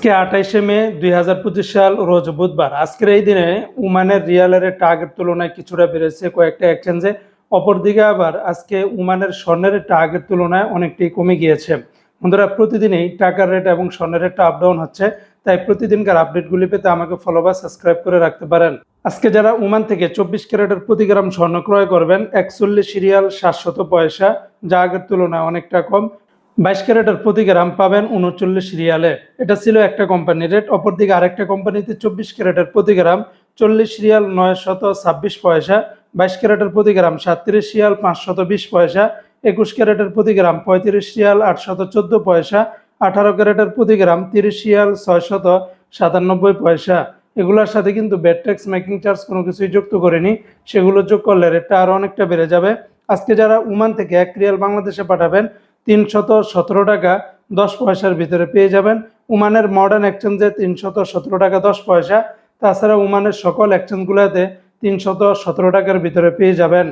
আজকে আঠাইশে মে দুই হাজার পঁচিশ সাল রোজ বুধবার। আজকের এই দিনে উমানের রিয়ালের টার্গেট তুলনায় কিছুটা বেড়েছে কয়েকটা এক্সচেঞ্জে অপরদিকে আবার আজকে উমানের স্বর্ণের টার্গেট তুলনায় অনেকটাই কমে গিয়েছে। বন্ধুরা, প্রতিদিনই টাকার রেট এবং স্বর্ণের রেটটা আপ ডাউন হচ্ছে, তাই প্রতিদিনকার আপডেটগুলি পেতে আমাকে ফলো বা সাবস্ক্রাইব করে রাখতে পারেন। আজকে যারা উমান থেকে চব্বিশ ক্যারেটের প্রতি গ্রাম স্বর্ণ ক্রয় করবেন, একচল্লিশ সিরিয়াল সাতশত পয়সা, যা আগের তুলনায় অনেকটা কম। বাইশ ক্যারেটের প্রতি গ্রাম পাবেন উনচল্লিশ রিয়ালে। এটা ছিল একটা কোম্পানির রেট অপরদিকে আরেকটা কোম্পানিতে চব্বিশ ক্যারেটের প্রতি গ্রাম চল্লিশ রিয়াল নয় শত ছাব্বিশ পয়সা, বাইশ ক্যারেটের প্রতি গ্রাম সাতত্রিশ রিয়াল পাঁচশত বিশ পয়সা, একুশ ক্যারেটের প্রতি গ্রাম পঁয়ত্রিশ রিয়াল আটশত চোদ্দ পয়সা, আঠারো ক্যারেটের প্রতি গ্রাম তিরিশ রিয়াল ছয়শত সাতানব্বই পয়সা। এগুলোর সাথে কিন্তু ব্যাড ট্যাক্স মেকিং চার্জ কোনো কিছুই যুক্ত করেনি। সেগুলো যোগ করলে রেটটা আরও অনেকটা বেড়ে যাবে। আজকে যারা উমান থেকে এক রিয়াল বাংলাদেশে পাঠাবেন তিনশত সতেরো টাকা দশ পয়সার ভিতরে পেয়ে যাবেন। উমানের মডার্ন এক্সচেঞ্জে তিনশত সতেরো টাকা দশ পয়সা। তাছাড়া উমানের সকল এক্সচেঞ্জগুলোতে তিনশত সতেরো টাকার ভিতরে পেয়ে যাবেন।